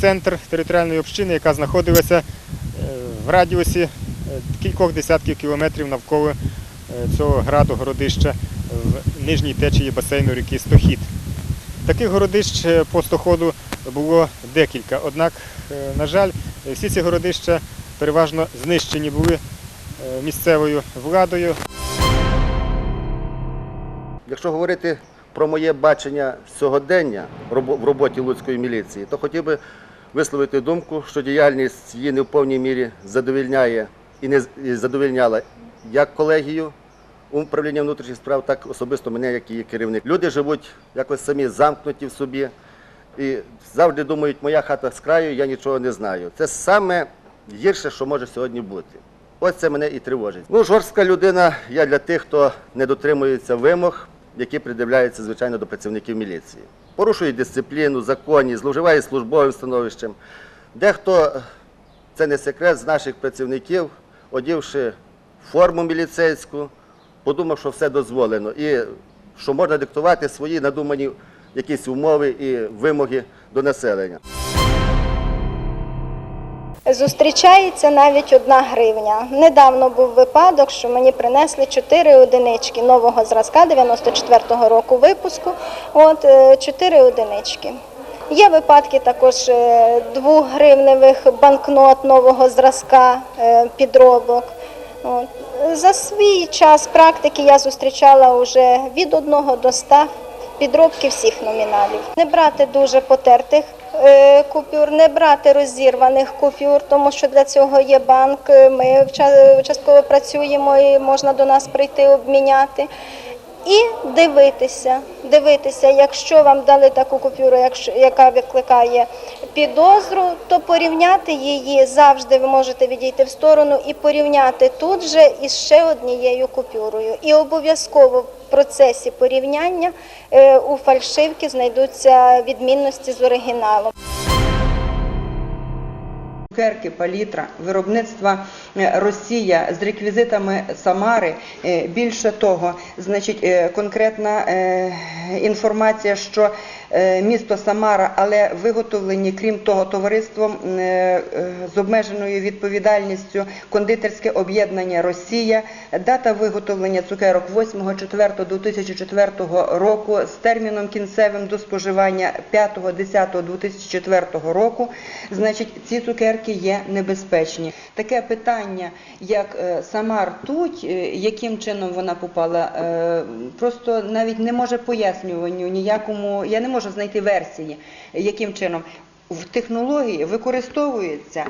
центр територіальної общини, яка знаходилася е, в радіусі е, кількох десятків кілометрів навколо е, цього граду городища в нижній течії басейну ріки Стохід. Таких городищ по стоходу було декілька. Однак, на жаль, всі ці городища переважно знищені були місцевою владою. Якщо говорити про моє бачення сьогодення в роботі Луцької міліції, то хотів би висловити думку, що діяльність її не в повній мірі задовільняє і не задовільняла як колегію управління внутрішніх справ, так особисто мене, як її керівник. Люди живуть якось самі замкнуті в собі і завжди думають, моя хата з краю, я нічого не знаю. Це саме гірше, що може сьогодні бути. Ось це мене і тривожить. Ну, жорстка людина я для тих, хто не дотримується вимог, які придивляються, звичайно, до працівників міліції. Порушує дисципліну, законність, зловживає службовим становищем. Дехто, це не секрет, з наших працівників, одівши форму міліцейську, подумав, що все дозволено і що можна диктувати свої надумані якісь умови і вимоги до населення. Зустрічається навіть одна гривня. Недавно був випадок, що мені принесли 4 одинички нового зразка 94-го року випуску. От 4 одинички. Є випадки також е, двохгривневих банкнот нового зразка е, підробок. За свій час практики я зустрічала вже від 1 до 100 підробки всіх номіналів. Не брати дуже потертих е, купюр, не брати розірваних купюр, тому що для цього є банк. е, Ми частково працюємо і можна до нас прийти обміняти. І дивитися, дивитися, якщо вам дали таку купюру, якщо- яка викликає підозру, то порівняти її завжди ви можете відійти в сторону і порівняти тут же із ще однією купюрою. І обов'язково процесі порівняння е, у фальшивки знайдуться відмінності з оригіналом. Цукерки, палітра, виробництва е, Росія з реквізитами Самари. Е, Більше того, значить, конкретна інформація, що місто Самара, але виготовлені, крім того, товариством е, е, з обмеженою відповідальністю кондитерське об'єднання Росія. Дата виготовлення цукерок 8.04.2004 року з терміном кінцевим до споживання 5.10.2004 року. Значить, ці цукерки є небезпечні. Таке питання, як е, сама ртуть, е, яким чином вона попала, е, просто навіть не може пояснюванню ніякому. Я не можу знайти версії, яким чином. В технології використовується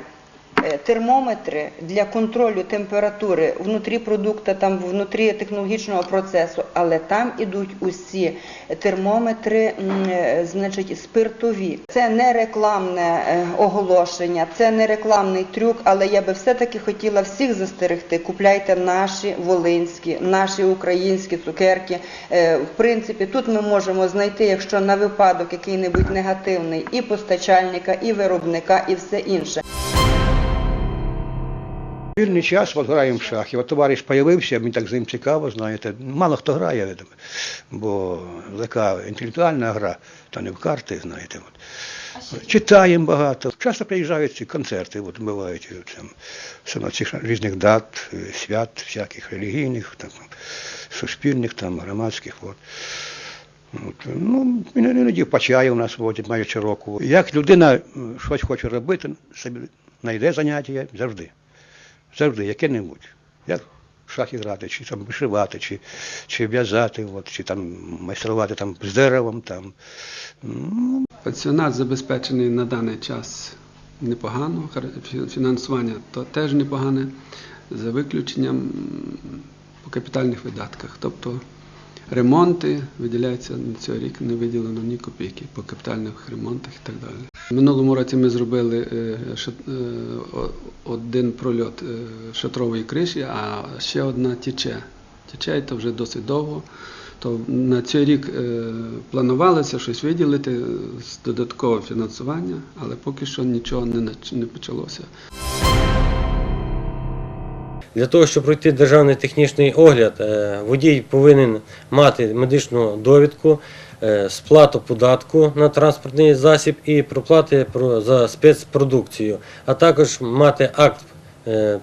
термометри для контролю температури внутрі продукту, там внутрі технологічного процесу, але там ідуть усі термометри, е, значить, спиртові. Це не рекламне е, оголошення, це не рекламний трюк, але я би все-таки хотіла всіх застерегти. Купляйте наші волинські, наші українські цукерки. Е, В принципі, тут ми можемо знайти, якщо на випадок який-небудь негативний, і постачальника, і виробника, і все інше. Вільний час от граємо в шахи. От товариш появився, мені так з ним цікаво, знаєте. Мало хто грає, бо така інтелектуальна гра, то не в карти, знаєте. От. Читаємо багато. Часто приїжджають ці концерти, от бувають е, там, цих різних дат, е, свят, всяких релігійних, там, суспільних, там, громадських. От. От, ну, іноді по чаю у нас водять майже року. Як людина щось хоче робити, собі знайде заняття завжди. Завжди, яке-небудь. Як в шахи грати, чи там вишивати, чи, чи в'язати, от, чи там майструвати там, з деревом. Там. Ну, Пансіонат забезпечений на даний час непогано, фінансування то теж непогане, за виключенням по капітальних видатках. Тобто ремонти виділяються на цей рік, не виділено ні копійки по капітальних ремонтах і так далі. Минулому році ми зробили е, е, один прольот е, шатрової криші, а ще одна. Тіче і то вже досить довго. То на цей рік планувалося щось виділити з додаткового фінансування, але поки що нічого не почалося. Для того, щоб пройти державний технічний огляд, е, водій повинен мати медичну довідку, е, сплату податку на транспортний засіб і проплати за спецпродукцію, а також мати акт е,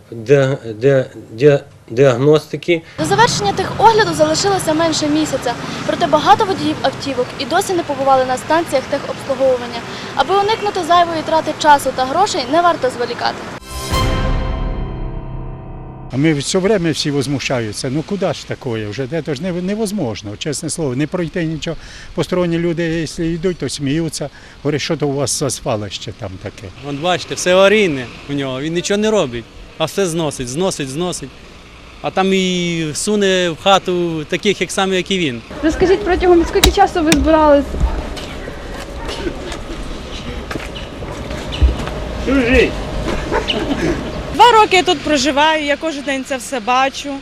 діагностики До завершення тих огляду залишилося менше місяця, проте багато водіїв автівок і досі не побували на станціях техобслуговування. Аби уникнути зайвої трати часу та грошей, не варто зволікати. А мы все время всі возмущаються. Ну куди ж такое? Вже це ж невозможно, чесне слово. Не пройти нічого. Посторонні люди, якщо йдуть, то сміються. Говорять, що то у вас за свалище там таке. Вон бачите, все аварійне у нього, він нічого не робить, а все зносить, зносить, зносить. А там і суне в хату таких, як саме, як і він. Розкажіть протягом скільки часу ви збирались? Два роки я тут проживаю, я кожен день це все бачу.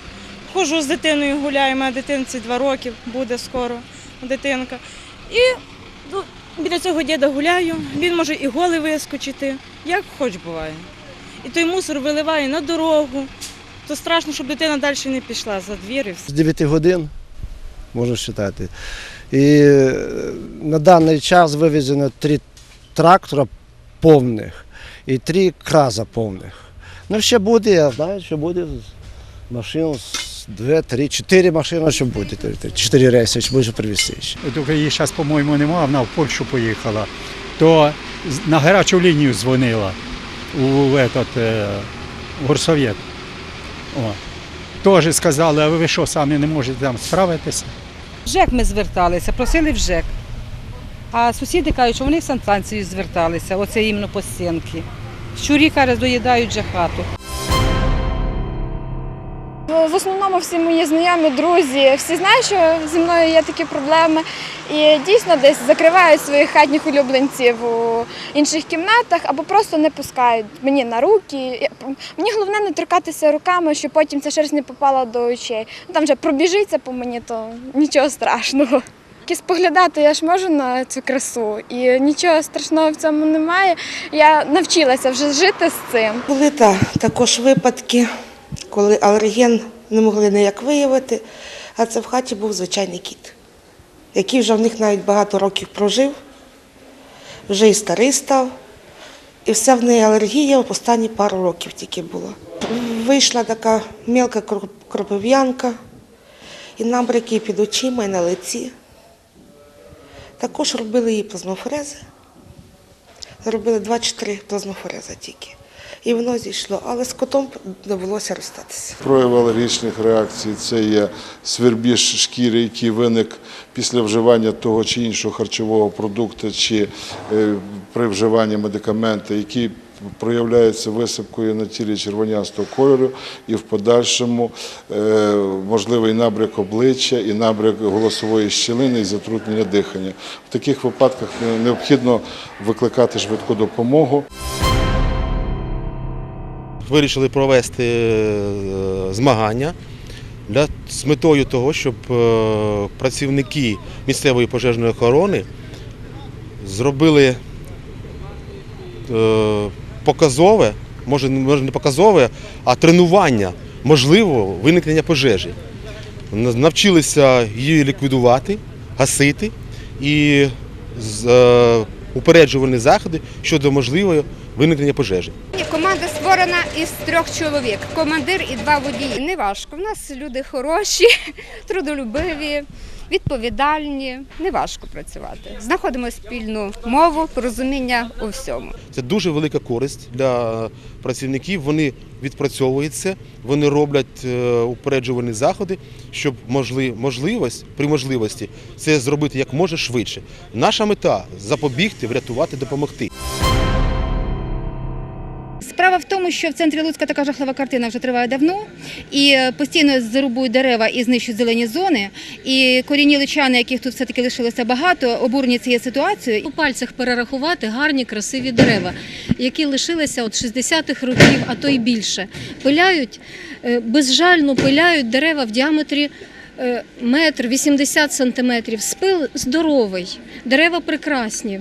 Ходжу з дитиною гуляю, моя дитинці два роки, буде скоро дитинка. І ну, біля цього діда гуляю, він може і голий вискочити, як хоч буває. І той мусор виливає на дорогу, то страшно, щоб дитина далі не пішла за двір і все. з 9 годин, можна вважати. І е, на даний час вивезено три трактора повних і три краза повних. Ну, ще буде, я знаю, що буде з машин, з дві, три, чотири машини, що буде. Чотири рейси, що може привезти ще. Тільки її зараз, по-моєму, немає, вона в Польщу поїхала. То на гарячу лінію дзвонила у этот, е, горсовет. О. Теж сказали, а ви що, самі не можете там справитися? В ЖЕК ми зверталися, просили в ЖЕК. А сусіди кажуть, що вони в санстанцію зверталися, оце іменно по стінки. Щурі, каже, доїдають же хату. В основному всі мої знайомі, друзі, всі знають, що зі мною є такі проблеми. І дійсно десь закривають своїх хатніх улюбленців у інших кімнатах або просто не пускають мені на руки. Мені головне не торкатися руками, щоб потім ця шерсть не попала до очей. Ну, Там вже пробіжиться по мені, то нічого страшного. Тільки споглядати я ж можу на цю красу, і нічого страшного в цьому немає. Я навчилася вже жити з цим. Були та, також випадки, коли алерген не могли ніяк виявити, а це в хаті був звичайний кіт, який вже в них навіть багато років прожив, вже і старий став. І все в неї алергія в останні пару років тільки була. Вийшла така мелка кроп- кропив'янка, і набряки під очима, і на лиці. Також робили її плазмофорези. Зробили 2-4 плазмофорези тільки. І воно зійшло, але з котом довелося розстатися. Прояв алергічних реакцій це є свербіж шкіри, який виник після вживання того чи іншого харчового продукту, чи е, при вживанні медикаменту, який проявляється висипкою на тілі червонястого кольору, і в подальшому е, можливий набряк обличчя і набряк голосової щілини і затруднення дихання. В таких випадках е, необхідно викликати швидку допомогу. вирішили провести е, змагання для, з метою того, щоб працівники місцевої пожежної охорони зробили показове, може, не- показове, а тренування можливого виникнення пожежі. Навчилися її ліквідувати, гасити і е, упереджувальні заходи щодо можливого виникнення пожежі. Команда створена із трьох чоловік: командир і два водії. Не важко. У нас люди хороші, трудолюбиві, відповідальні. Не важко працювати. Знаходимо спільну мову, порозуміння у всьому. Це дуже велика користь для працівників. Вони відпрацьовуються, вони роблять е, упереджувальні заходи, щоб можли, можливість при можливості це зробити як може швидше. Наша мета запобігти, врятувати, допомогти. Справа в тому, що в центрі Луцька така жахлива картина вже триває давно, і е, постійно зарубують дерева і знищують зелені зони. І корінні личани, яких тут все-таки лишилося багато, обурені цією ситуацією. У пальцях перерахувати гарні, красиві дерева, які лишилися от 60-х років, а то й більше. Пиляють, е, безжально пиляють дерева в діаметрі е, метр 80 сантиметрів. Спил здоровий, дерева прекрасні.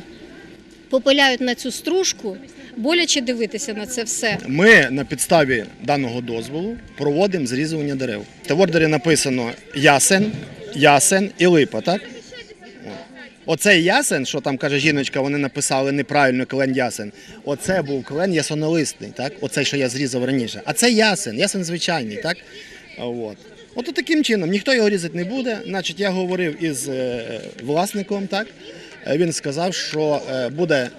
Попиляють на цю стружку боляче дивитися на це все. Ми на підставі даного дозволу проводимо зрізування дерев. В ордері написано ясен, ясен і липа, так? Оцей ясен, що там каже жіночка, вони написали неправильно клен ясен. Оце був клен ясонолистний, так? Оцей, що я зрізав раніше. А це ясен, ясен звичайний, так? От. От таким чином ніхто його різати не буде. Значить, я говорив із е, власником, так? Е, Він сказав, що е, буде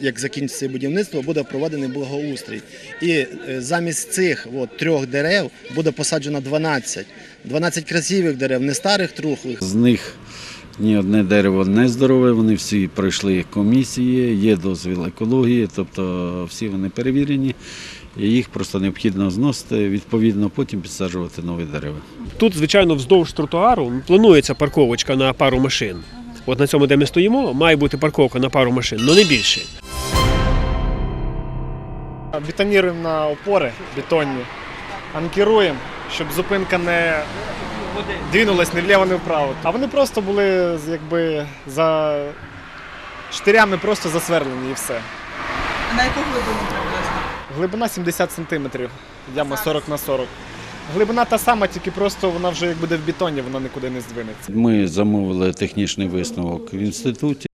як закінчиться будівництво, буде проведений благоустрій. І е, замість цих от, трьох дерев буде посаджено 12. 12 красивих дерев, не старих трухлих. З них ні одне дерево не здорове, вони всі пройшли комісії, є дозвіл екології, тобто всі вони перевірені. І їх просто необхідно зносити, відповідно, потім підсаджувати нові дерева. Тут, звичайно, вздовж тротуару планується парковочка на пару машин. От на цьому, де ми стоїмо, має бути парковка на пару машин, але не більше. Бетоніруємо на опори бетонні, анкеруємо, щоб зупинка не двинулась ні вліво, ні вправо. А вони просто були якби за штирями просто засверлені і все. На яку глибину приблизно? Глибина 70 см, яма 40 на 40. Глибина та сама, тільки просто вона вже як буде в бетоні, вона нікуди не здвинеться. Ми замовили технічний висновок в інституті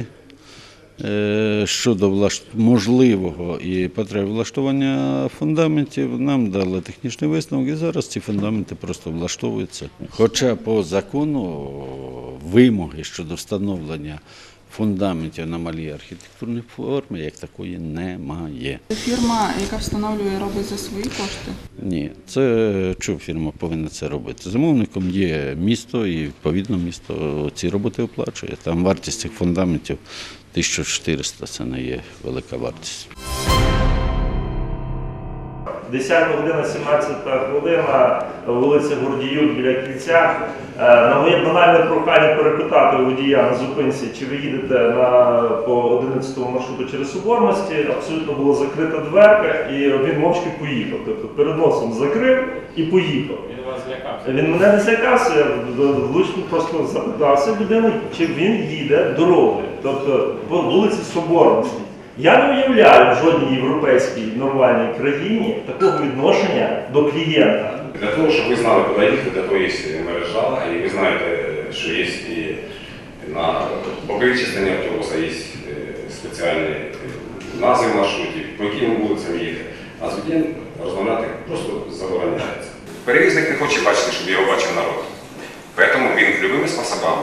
е, щодо можливого і потреб влаштування фундаментів. Нам дали технічний висновок, і зараз ці фундаменти просто влаштовуються. Хоча по закону вимоги щодо встановлення фундаментів на архітектурної форми як такої немає. Це фірма, яка встановлює, робить за свої кошти. Ні, це чому фірма повинна це робити? Замовником є місто, і відповідно місто ці роботи оплачує. Там вартість цих фундаментів 1400, це не є велика вартість. 10 година, 17 хвилина, вулиця Гордіюк біля кільця. Е, На моє банальне прохання перепитати водія на зупинці, чи ви їдете на, по 11 маршруту через Соборності, абсолютно була закрита дверка, і він мовчки поїхав. Тобто перед носом закрив і поїхав. Він вас злякався? Він мене не злякався, я влучно просто запитався людини, чи він їде дорогою, тобто по вулиці Соборності. Я не уявляю в жодній європейській нормальній країні такого відношення до клієнта. Для того, щоб ви знали, куди їхати, для того є мережа, і ви знаєте, що є і на покритій частині автобуса є е, спеціальні е, назви маршрутів, по яким вулицям їхати. А з водієм розмовляти просто забороняється. Перевізник не хоче бачити, щоб його бачив народ. Тому він любими способами.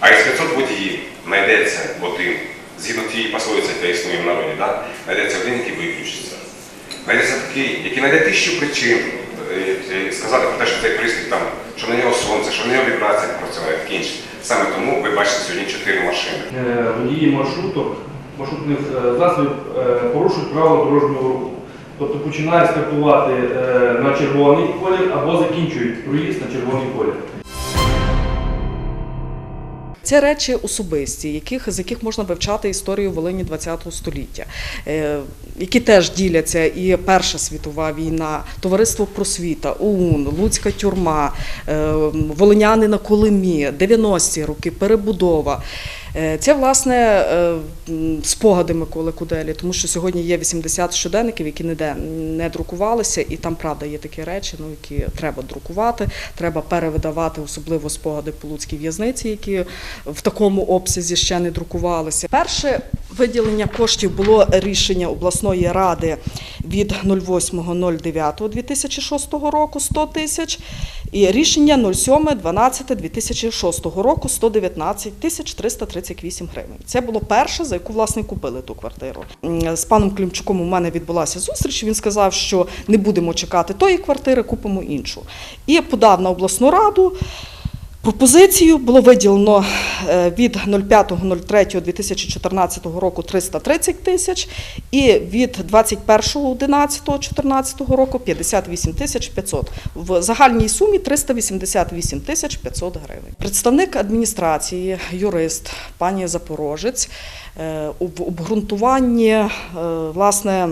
А із 500 водіїв знайдеться один, згідно тієї пословиці, яка існує в народі, да? знайдеться один, який виключиться. Знайдеться такий, який знайде тисячу причин е, е, сказати про те, що цей пристрій там, що на нього сонце, що на нього вібрація працює, таке інше. Саме тому ви бачите сьогодні чотири машини. Е, водії маршруток, маршрутних засобів порушують правила дорожнього руху. Тобто починають стартувати на червоний колір або закінчують проїзд на червоний колір. Це речі особисті, яких, з яких можна вивчати історію Волині ХХ століття, е, які теж діляться і Перша світова війна, Товариство просвіта, ОУН, Луцька тюрма, е, Волиняни на Колимі, 90-ті роки, перебудова. Е, Це власне е, спогади Миколи Куделі, тому що сьогодні є 80 щоденників, які ніде не друкувалися, і там правда є такі речі, ну які треба друкувати, треба перевидавати, особливо спогади по луцькій в'язниці, які в такому обсязі ще не друкувалися. Перше виділення коштів було рішення обласної ради від 08.09.2006 року 100 тисяч, і рішення 07.12.2006 року 119 тисяч 338 гривень. Це було перше, за яку власне купили ту квартиру. З паном Клімчуком у мене відбулася зустріч. Він сказав, що не будемо чекати тої квартири, купимо іншу. І подав на обласну раду. Пропозицію було виділено е, від 05.03.2014 року 330 тисяч і від 21.11.2014 року 58 тисяч 500. В загальній сумі 388 тисяч 500 гривень. Представник адміністрації, юрист, пані Запорожець, е, в обґрунтуванні, е, власне,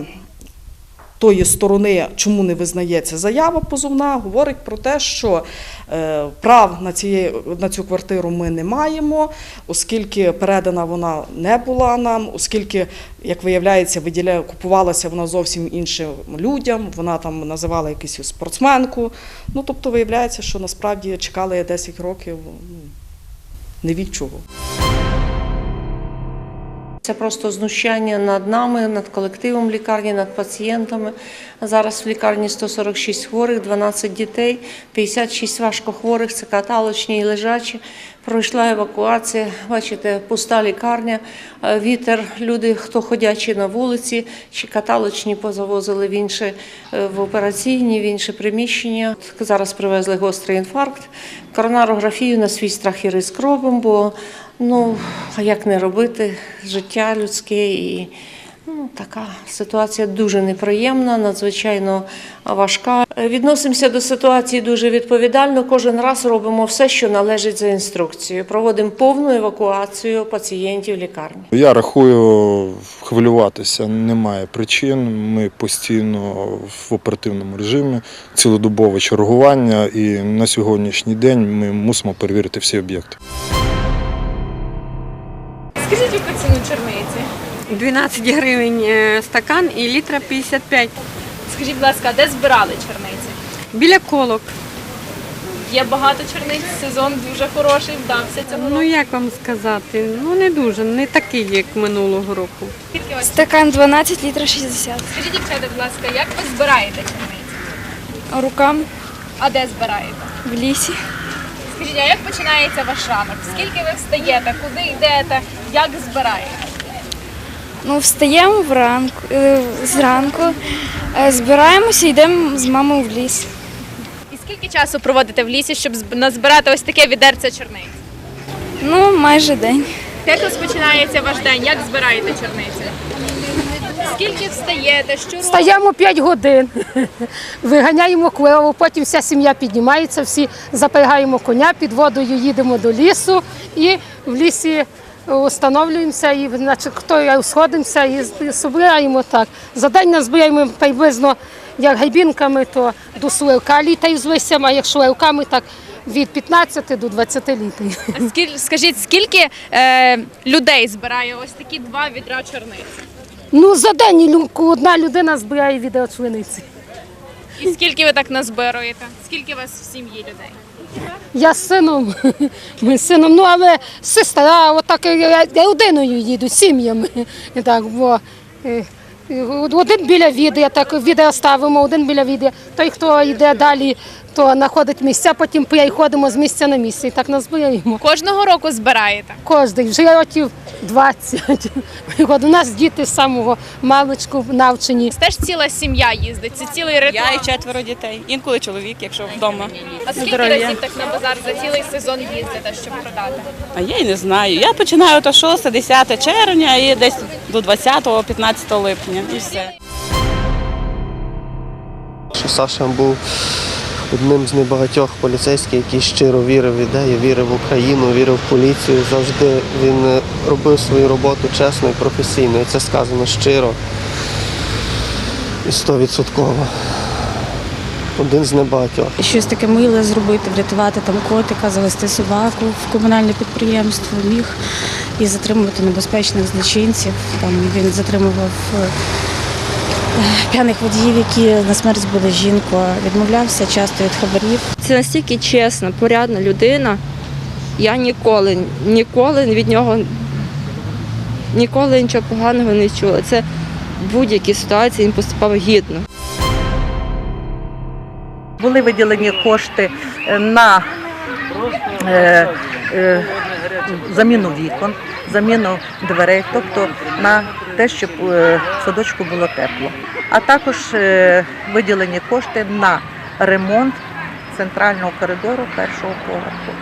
тої сторони, чому не визнається заява позовна, говорить про те, що е, прав на, цієї, на цю квартиру ми не маємо, оскільки передана вона не була нам, оскільки, як виявляється, виділяє, купувалася вона зовсім іншим людям, вона там називала якусь спортсменку. Ну, тобто, виявляється, що насправді чекали я 10 років ну, не від чого. Це просто знущання над нами, над колективом лікарні, над пацієнтами. Зараз в лікарні 146 хворих, 12 дітей, 56 важкохворих, це каталочні і лежачі. Пройшла евакуація, бачите, пуста лікарня, е, вітер, люди, хто ходячі на вулиці, чи каталочні позавозили в інше е, в операційні, в інше приміщення. Зараз привезли гострий інфаркт. Коронарографію на свій страх і риск робимо, бо ну, а як не робити життя людське і ну, така ситуація дуже неприємна, надзвичайно важка. Відносимося до ситуації дуже відповідально. Кожен раз робимо все, що належить за інструкцією. Проводимо повну евакуацію пацієнтів лікарні. Я рахую, хвилюватися немає причин. Ми постійно в оперативному режимі, цілодобове чергування, і на сьогоднішній день ми мусимо перевірити всі об'єкти. Скажіть, яку ціну черниці? 12 гривень е, стакан і літра 55. Скажіть, будь ласка, а де збирали черниці? Біля колок. Є багато черниць, сезон дуже хороший, вдався цього року. Ну як вам сказати? Ну не дуже, не такий, як минулого року. Стакан 12 літрів 60. Скажіть, дівчата, будь ласка, як ви збираєте черниці? Руками А де збираєте? в лісі. Скажіть, а як починається ваш ранок? Скільки ви встаєте? Куди йдете? Як збираєте? Ну, встаємо вранку, е, зранку, е, збираємося і йдемо з мамою в ліс. І скільки часу проводите в лісі, щоб зб- назбирати ось таке відерце черниць? Ну, майже день. Як розпочинається ваш день? Як збираєте черниці? Скільки встаєте? Що робите? Стаємо 5 годин, виганяємо корову, потім вся сім'я піднімається, всі запрягаємо коня, під водою їдемо до лісу і в лісі встановлюємося і значить, хто сходимося і збираємо так. За день назбираємо приблизно як гайбінками, то до сливка літа із листям, а як шливками, так від 15 до 20 літрів. А скіль- Скажіть, скільки е, людей збирає ось такі два відра черниць? Ну, за день одна людина збирає відео члениці. І скільки ви так назбируєте? Скільки у вас в сім'ї людей? Я з сином, ми з сином, ну але сестра, отак родиною їду, сім'ями. Так, бо е, е, один біля віди, я так відео ставимо, один біля віди. Той, хто йде далі, то знаходить місця, потім приходимо з місця на місце і так назбираємо. Кожного року збираєте? Кожний, вже років 20. От У нас діти з самого маличку навчені. Це Теж ціла сім'я їздить, це цілий ритуал. Я і четверо дітей. Інколи чоловік, якщо вдома. А скільки Здоров'я. разів так на базар за цілий сезон їздите, щоб продати? А я й не знаю. Я починаю то 6-10 червня і десь до 20-15 липня. І все. що Саша був одним з небагатьох поліцейських, який щиро вірив в ідею, вірив в Україну, вірив в поліцію. Завжди він е, робив свою роботу чесно і професійно. І це сказано щиро і стовідсотково. Один з небагатьох. Щось таке миле зробити, врятувати там котика, завести собаку в комунальне підприємство міг і затримувати небезпечних злочинців. Там він затримував е, п'яних водіїв, які на смерть збили жінку, відмовлявся часто від хабарів. Це настільки чесна, порядна людина. Я ніколи, ніколи від нього ніколи нічого поганого не чула. Це в будь-якій ситуації він поступав гідно. Були виділені кошти е, на е, е, заміну вікон, заміну дверей, тобто на те, щоб е, в садочку було тепло. А також е, виділені кошти на ремонт центрального коридору першого поверху,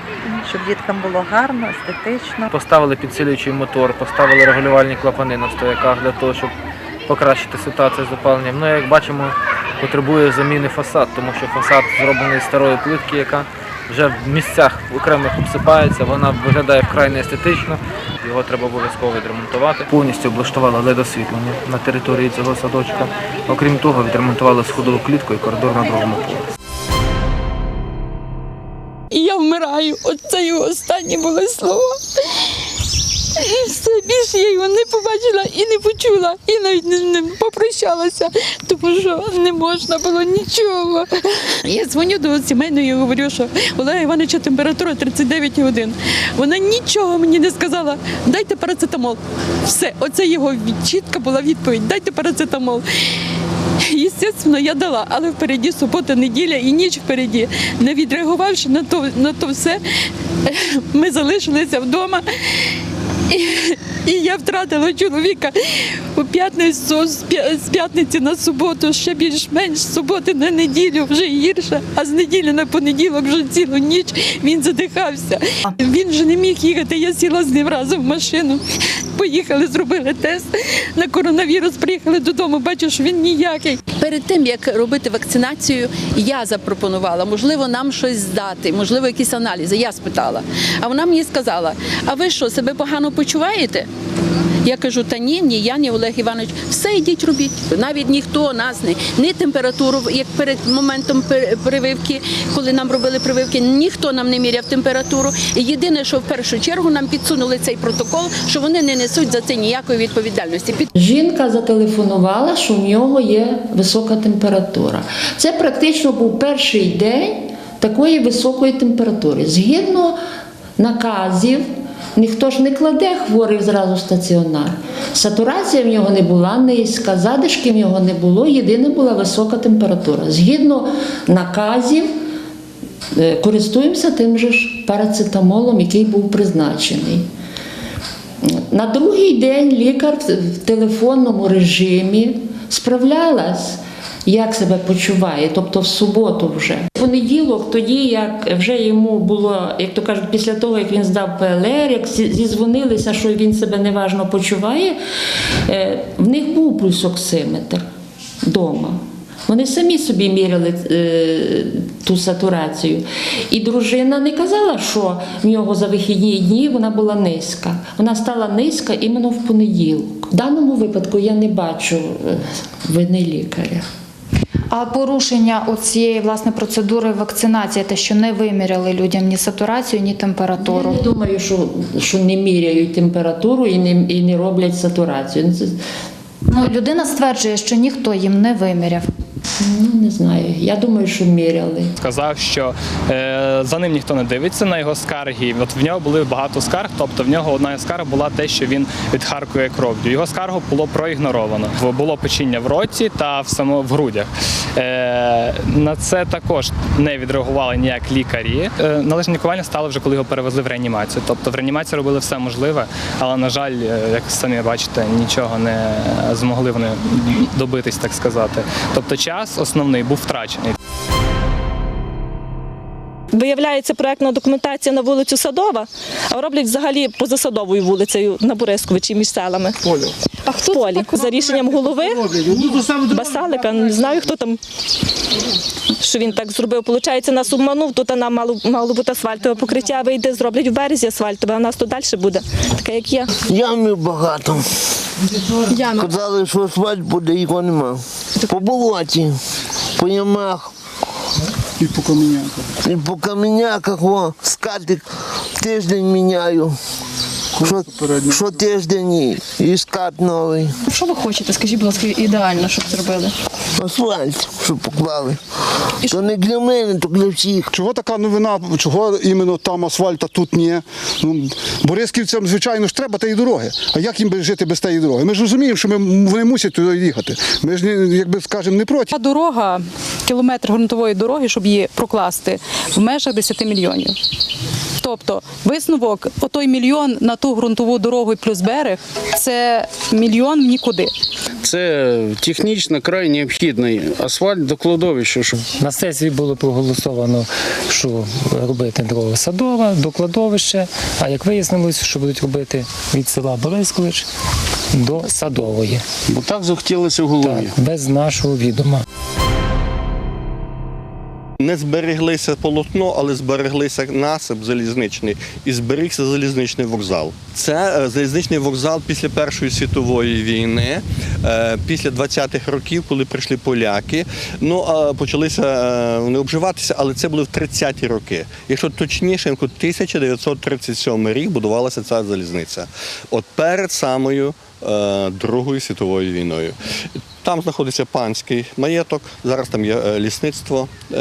щоб діткам було гарно, естетично. Поставили підсилюючий мотор, поставили регулювальні клапани на стояках для того, щоб покращити ситуацію з опаленням. Ну, як бачимо, потребує заміни фасад, тому що фасад зроблений з старої плитки, яка вже в місцях окремих обсипається, вона виглядає вкрай неестетично, його треба обов'язково відремонтувати. Повністю облаштували ледосвітлення на території цього садочка. Окрім того, відремонтували сходову клітку і коридор на другому поверсі. І я вмираю. Оце його останні були слова. Все більше я його не побачила і не почула, і навіть не, попрощалася, тому що не можна було нічого. Я дзвоню до сімейної і говорю, що Олега Івановича температура 39 годин. Вона нічого мені не сказала. Дайте парацетамол. Все, оце його чітка була відповідь. Дайте парацетамол. Єстественно, я дала, але впереді субота, неділя і ніч впереді. Не відреагувавши на то, на то все, ми залишилися вдома. І, і я втратила чоловіка у п'ятницю з п'ятниці на суботу, ще більш-менш з суботи на неділю вже гірше, а з неділі на понеділок вже цілу ніч він задихався. Він вже не міг їхати. Я сіла з ним разом в машину. Поїхали, зробили тест на коронавірус, приїхали додому, бачу, що він ніякий. Перед тим як робити вакцинацію, я запропонувала, можливо, нам щось здати, можливо, якісь аналізи. Я спитала. А вона мені сказала: а ви що, себе погано почуваєте? Я кажу, та ні, ні, я, ні Олег Іванович, все йдіть робіть. Навіть ніхто нас не ні температуру, як перед моментом прививки, коли нам робили прививки, ніхто нам не міряв температуру. І єдине, що в першу чергу нам підсунули цей протокол, що вони не несуть за це ніякої відповідальності. Жінка зателефонувала, що в нього є висока температура. Це практично був перший день такої високої температури. Згідно наказів, ніхто ж не кладе хворих зразу в стаціонар. Сатурація в нього не була низька, задишки в нього не було, єдине була висока температура. Згідно наказів, е, користуємося тим же ж парацетамолом, який був призначений. На другий день лікар в- в телефонному режимі справлялась, як себе почуває, тобто в суботу вже. Понеділок, тоді як вже йому було, як то кажуть, після того, як він здав ПЛР, як зі- зізвонилися, що він себе неважно почуває, е, в них був пульсоксиметр вдома. Вони самі собі міряли е, ту сатурацію. І дружина не казала, що в нього за вихідні дні вона була низька. Вона стала низька іменно в понеділок. В даному випадку я не бачу е, вини лікаря. А порушення цієї власне процедури вакцинації, те, що не виміряли людям ні сатурацію, ні температуру. Я не думаю, що, що не міряють температуру і не, і не роблять сатурацію. Ну, Ну, людина стверджує, що ніхто їм не виміряв. Ну, не знаю. Я думаю, що міряли. сказав, що е, за ним ніхто не дивиться на його скарги. От в нього були багато скарг, тобто в нього одна із скарг була те, що він відхаркує кров'ю. Його скаргу було проігноровано. Було печіння в роті та в само в грудях. Е, на це також не відреагували ніяк лікарі. Е, належне лікування стало вже коли його перевезли в реанімацію. Тобто в реанімації робили все можливе, але на жаль, е, як самі бачите, нічого не змогли вони добитись, так сказати. Тобто час основний був втрачений. Виявляється проектна документація на вулицю Садова, а роблять взагалі поза садовою вулицею на Борисковичі між селами. Полі. А хто полі? За рішенням голови Басалика, не знаю, хто там. Що він так зробив? Получається, нас обманув, тут нам мало, мало бути асфальтове покриття, вийде, зроблять в березі асфальтове, а у нас тут далі буде. Таке, як є. Ямів багато. Казали, що асфальт буде, його нема. По болоті, по ямах. І по каменяках. І по каменяках, о, скатик тиждень міняю. Що, що тиждень і, і скат новий. Що ви хочете? Скажіть, будь ласка, ідеально, щоб зробили? Асфальт, щоб поклали. То не для мене, то для всіх. Чого така новина, чого іменно там асфальта тут ні? Ну, Борисківцям, звичайно ж, треба тієї дороги. А як їм жити без тієї дороги? Ми ж розуміємо, що ми, вони мусять туди їхати. Ми ж, якби скажемо, не проти. Та дорога, кілометр ґрунтової дороги, щоб її прокласти, в межах 10 мільйонів. Тобто висновок, отой мільйон на ту ґрунтову дорогу і плюс берег, це мільйон в нікуди. Це технічно край необхідний асфальт до кладовища. Щоб... На сесії було проголосовано, що робити дорога садова до кладовища. А як вияснилось, що будуть робити від села Борискович до садової. Бо так захотілося в голові. Так, без нашого відома. Не збереглися полотно, але збереглися насип залізничний і зберігся залізничний вокзал. Це е, залізничний вокзал після Першої світової війни, е, після 20-х років, коли прийшли поляки. Ну а почалися е, вони обживатися, але це були в 30-ті роки. Якщо точніше, 1937 рік будувалася ця залізниця. От перед самою е, Другою світовою війною. Там знаходиться панський маєток, зараз там є е, лісництво е,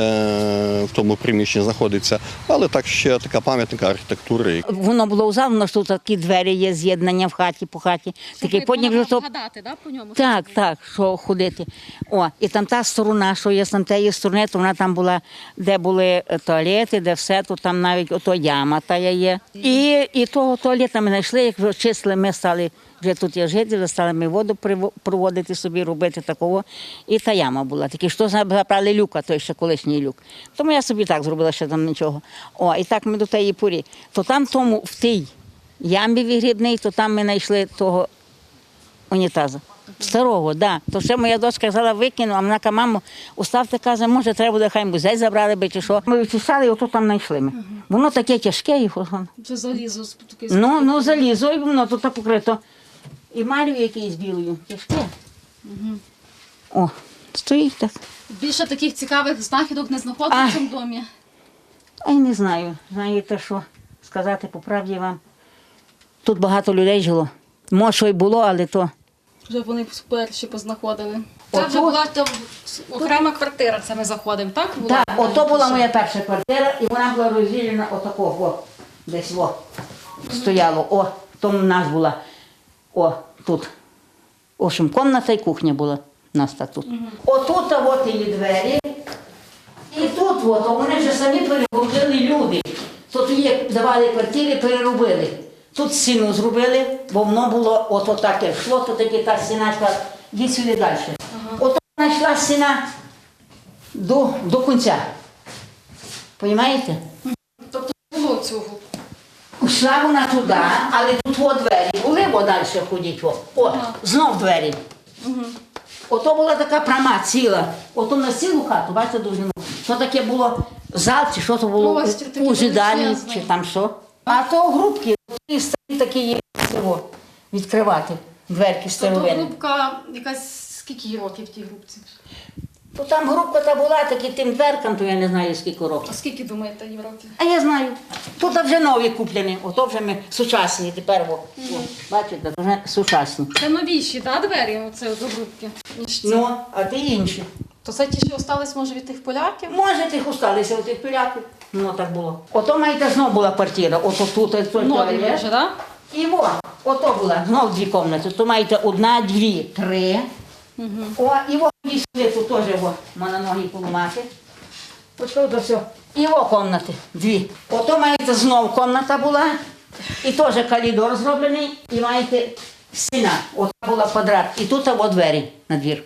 в тому приміщенні знаходиться, але так ще така пам'ятника архітектури. Воно було воно що тут такі двері є, з'єднання в хаті по хаті. Такий потім вже то Гадати, да, по ньому? так, так, що ходити. О, і там та сторона, що є там тієї сторони, то вона там була, де були е, туалети, де все, то там навіть ото яма та є. І, і того туалета ми знайшли, як вже числили, ми стали вже тут є жити, стали ми воду проводити собі, робити такого. І та яма була. Такі, що забрали люка, той ще колишній люк. Тому я собі так зробила, що там нічого. О, і так ми до тієї порі. То там тому в тій ямі вигрібній, то там ми знайшли того унітаза. Старого, да. То ще моя дочка казала, викину, а вона каже, мамо, уставте, каже, може, треба буде хай музей забрали би чи що. Ми вичищали, і отут там знайшли ми. Воно таке тяжке, і. Це залізо таке. Ну, ну залізо, і воно тут покрито. І малює якийсь білою. Тяжке. О, стоїть так. Більше таких цікавих знахідок не знаходили А. в цьому домі. А й не знаю. Знаєте що? Сказати по правді вам. Тут багато людей жило. Може, що й було, але то. Вже вони перші познаходили. Це Ото- вже була там окрема квартира, це ми заходимо, так? Була? Так, ото була моя перша квартира, і вона була розділена отако, о, десь о, стояло. О, там у нас була. О, тут. В общем, кімната і кухня була у нас так тут. Отут а от і двері. І тут от, вони вже самі переробили люди. Тут є, давали квартири, переробили. Тут стіну зробили, бо воно було от таке йшло, то таки та стіночка, йди сюди далі. Ото знайшла стіна до, до кінця. Понімаєте? Тобто було цього. Йшла вона туди, але тут о двері були, бо далі ходіть. О, о знов двері. Ото була така прама ціла. Ото на цілу хату, бачите, довжину. То таке було зал, чи що то було у жиданні, чи там що. А то грубки, і старі такі є цього, відкривати дверки Тобто старовини. групка якась скільки їй років в тій групці? То там грубка та була, такі тим дверкам, то я не знаю скільки років. А скільки думаєте років? А я знаю. Тут вже нові куплені, ото вже ми сучасні тепер. О, о, бачите, вже сучасні. Це новіші, так, двері оце до групки? Ну, а ти інші. То це ті, що остались, може, від тих поляків? Може, тих осталися у тих поляків. Ну так було. Ото маєте знов була квартира, ото тут. Нові вже, так? І во, ото була знов дві кімнати. То маєте одна, дві, три. О, і во тут теж во, можна ноги поламати. Ось тут все. І во кімнати, дві. Ото маєте знов кімната була, і теж коридор зроблений, і маєте стіна. От була квадрат. І тут во двері на двір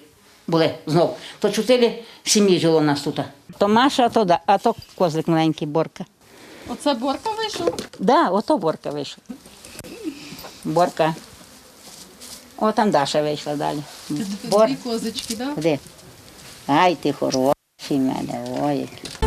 були знов. То чотири сім'ї жило у нас тут. То Маша, а то, да, а то козлик маленький Борка. Оце Борка вийшов? Да, ото Борка вийшов. Борка. О, там Даша вийшла далі. Це Дві козочки, так? Де? Ай, ти хороший мене, ой, який.